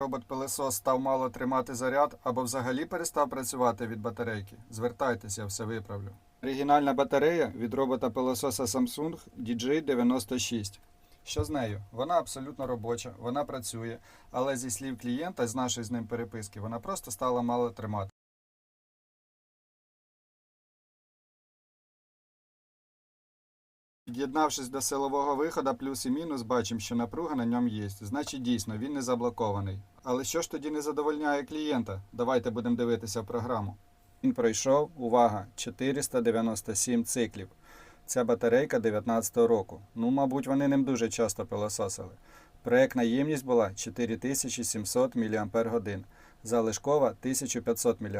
Робот-пилесос став мало тримати заряд або взагалі перестав працювати від батарейки. Звертайтеся, я все виправлю. Оригінальна батарея від робота-пилососа Samsung DJ96. Що з нею? Вона абсолютно робоча, вона працює, але зі слів клієнта, з нашої з ним переписки, вона просто стала мало тримати. Під'єднавшись до силового виходу, плюс і мінус, бачимо, що напруга на ньому є. Значить, дійсно, він не заблокований. Але що ж тоді не задовольняє клієнта? Давайте будемо дивитися програму. Він пройшов, увага, 497 циклів. Ця батарейка 19-го року. Ну, мабуть, вони ним дуже часто пилососили. Проєктна ємність була 4700 мАч. Залишкова 1500 мАч.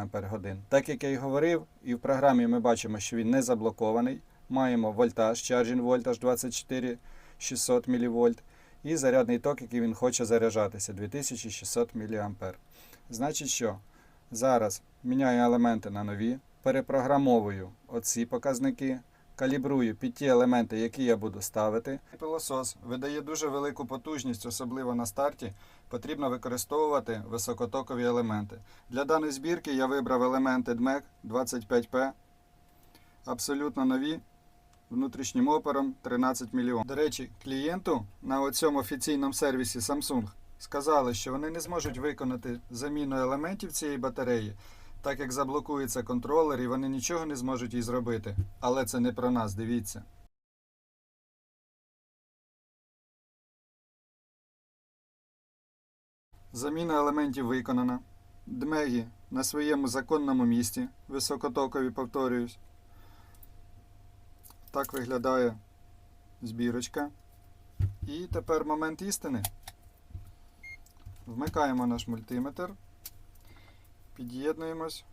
Так як я й говорив, і в програмі ми бачимо, що він не заблокований. Маємо вольтаж, charging вольтаж 24600 мВ і зарядний ток, який він хоче заряджатися 2600 мА. Значить що? Зараз міняю елементи на нові, перепрограмовую оці показники, калібрую під ті елементи, які я буду ставити. Пилосос видає дуже велику потужність, особливо на старті. Потрібно використовувати високотокові елементи. Для даної збірки я вибрав елементи DMEC 25P, абсолютно нові, внутрішнім опором 13 мільйон. До речі, клієнту на цьому офіційному сервісі Samsung сказали, що вони не зможуть виконати заміну елементів цієї батареї, так як заблокується контролер і вони нічого не зможуть їй зробити. Але це не про нас, дивіться. Заміна елементів виконана. Дмегі на своєму законному місці. Високотокові повторююсь. Так виглядає збірочка. І тепер момент істини. Вмикаємо наш мультиметр. Під'єднуємось.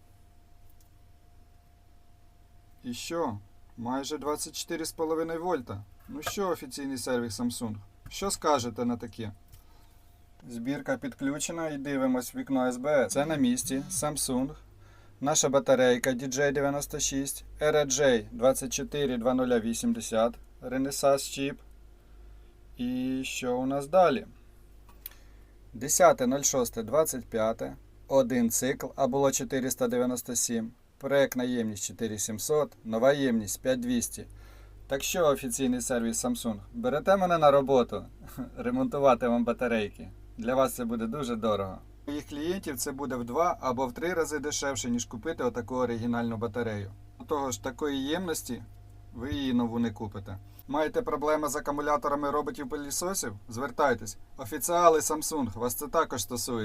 І що? Майже 24,5 вольта. Ну що, офіційний сервіс Samsung? Що скажете на таке? Збірка підключена і дивимось вікно СБС. Це на місці Samsung. Наша батарейка DJ96, RJ 242080, Renesas чіп. І що у нас далі? 10.06.25, один цикл, а було 497. Проєктна ємність 4700, нова ємність 5200. Так що, офіційний сервіс Samsung, берете мене на роботу ремонтувати вам батарейки. Для вас це буде дуже дорого. У їх клієнтів це буде в два або в три рази дешевше, ніж купити отаку оригінальну батарею. До того ж, такої ємності ви її нову не купите. Маєте проблеми з акумуляторами роботів пилісосів? Звертайтесь. Офіціали Samsung, вас це також стосується.